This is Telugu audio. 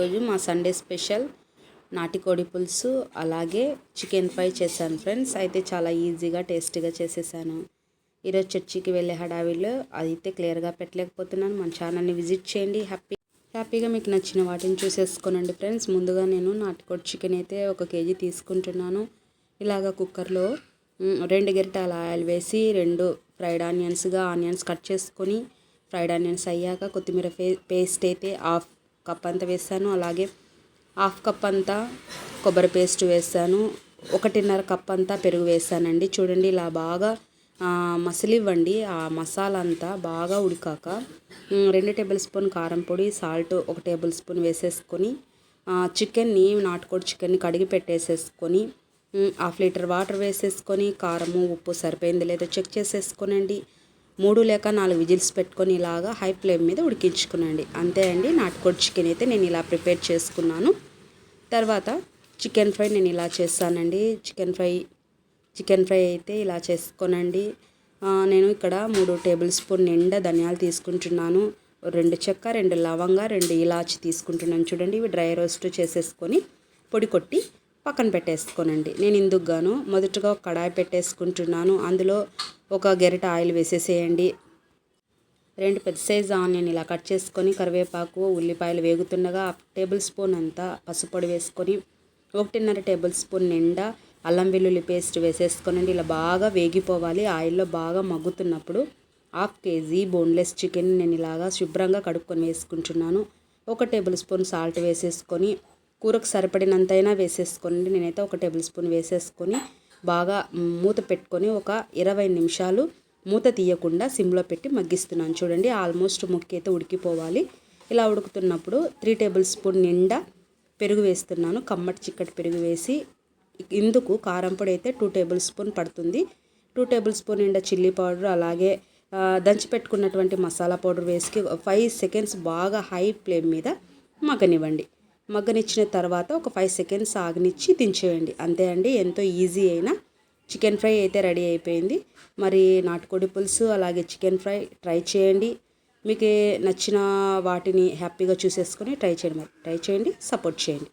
ఈరోజు మా సండే స్పెషల్ నాటికోడి పులుసు అలాగే చికెన్ ఫ్రై చేశాను ఫ్రెండ్స్. అయితే చాలా ఈజీగా టేస్టీగా చేసేసాను. ఈరోజు చర్చికి వెళ్ళే హడావిలో అయితే క్లియర్గా పెట్టలేకపోతున్నాను. మన ఛానల్ని విజిట్ చేయండి. హ్యాపీ హ్యాపీగా మీకు నచ్చిన వాటిని చూసేసుకోనండి ఫ్రెండ్స్. ముందుగా నేను నాటుకోడి చికెన్ అయితే ఒక కేజీ తీసుకుంటున్నాను. ఇలాగ కుక్కర్లో రెండు గరిటెల ఆయిల్ వేసి రెండు ఫ్రైడ్ ఆనియన్స్గా ఆనియన్స్ కట్ చేసుకొని ఫ్రైడ్ ఆనియన్స్ అయ్యాక కొత్తిమీర పేస్ట్ అయితే హాఫ్ కప్ అంతా వేసాను. అలాగే హాఫ్ కప్ అంతా కొబ్బరి పేస్ట్ వేసాను. ఒకటిన్నర కప్ అంతా పెరుగు వేసానండి. చూడండి ఇలా బాగా ఆ, మసలివ్వండి. ఆ మసాలా అంతా బాగా ఉడికాక రెండు టేబుల్ స్పూన్ కారం పొడి సాల్ట్ ఒక టేబుల్ స్పూన్ వేసేసుకొని చికెన్ని నాటుకోడి చికెన్ని కడిగి పెట్టేసేసుకొని హాఫ్ లీటర్ వాటర్ వేసేసుకొని కారము ఉప్పు సరిపోయింది లేదో చెక్ చేసేసుకోనండి. మూడు లేక నాలుగు విజిల్స్ పెట్టుకొని ఇలాగా హై ఫ్లేమ్ మీద ఉడికించుకునండి. అంతే అండి నాటుకోడి చికెన్ అయితే నేను ఇలా ప్రిపేర్ చేసుకున్నాను. తర్వాత చికెన్ ఫ్రై నేను ఇలా చేస్తానండి. చికెన్ ఫ్రై చికెన్ ఫ్రై అయితే ఇలా చేసుకోనండి. నేను ఇక్కడ మూడు టేబుల్ స్పూన్ నిండా ధనియాలు తీసుకుంటున్నాను. రెండు చెక్క రెండు లవంగా రెండు ఇలాచి తీసుకుంటున్నాను. చూడండి ఇవి డ్రై రోస్ట్ చేసేసుకొని పొడి కొట్టి పక్కన పెట్టేసుకోనండి. నేను ఇందుకు గాను మొదటగా కడాయి పెట్టేసుకుంటున్నాను. అందులో ఒక గెరిట ఆయిల్ వేసేసేయండి. రెండు పెద్ద సైజు ఆనియన్ ఇలా కట్ చేసుకొని కరివేపాకు ఉల్లిపాయలు వేగుతుండగా టేబుల్ స్పూన్ అంతా పసుపొడి వేసుకొని ఒకటిన్నర టేబుల్ స్పూన్ నిండా అల్లం వెల్లుల్లి పేస్ట్ వేసేసుకోనండి. ఇలా బాగా వేగిపోవాలి. ఆయిల్లో బాగా మగ్గుతున్నప్పుడు హాఫ్ కేజీ బోన్లెస్ చికెన్ నేను ఇలాగా శుభ్రంగా కడుక్కొని వేసుకుంటున్నాను. ఒక టేబుల్ స్పూన్ సాల్ట్ వేసేసుకొని కూరకు సరిపడినంతైనా వేసేసుకోండి నేనైతే ఒక టేబుల్ స్పూన్ వేసేసుకొని బాగా మూత పెట్టుకొని ఒక ఇరవై నిమిషాలు మూత తీయకుండా సిమ్లో పెట్టి మగ్గిస్తున్నాను. చూడండి ఆల్మోస్ట్ ముక్క అయితే ఉడికిపోవాలి. ఇలా ఉడుకుతున్నప్పుడు త్రీ టేబుల్ స్పూన్ నిండా పెరుగు వేస్తున్నాను. కమ్మటి చిక్కటి పెరుగు వేసి ఇందుకు కారం పొడి అయితే టూ టేబుల్ స్పూన్ పడుతుంది. టూ టేబుల్ స్పూన్ నిండా చిల్లీ పౌడర్ అలాగే దంచి పెట్టుకున్నటువంటి మసాలా పౌడర్ వేసి ఫైవ్ సెకండ్స్ బాగా హై ఫ్లేమ్ మీద మగ్గనివ్వండి. మగ్గనిచ్చిన తర్వాత ఒక ఫైవ్ సెకండ్స్ ఆగనిచ్చి దించేయండి. అంతే అండి ఎంతో ఈజీ అయినా. చికెన్ ఫ్రై అయితే రెడీ అయిపోయింది. మరి నాటుకోడి పులుసు అలాగే చికెన్ ఫ్రై ట్రై చేయండి. మీకు నచ్చిన వాటిని హ్యాపీగా చూసేసుకొని ట్రై చేయండి మరి. ట్రై చేయండి సపోర్ట్ చేయండి.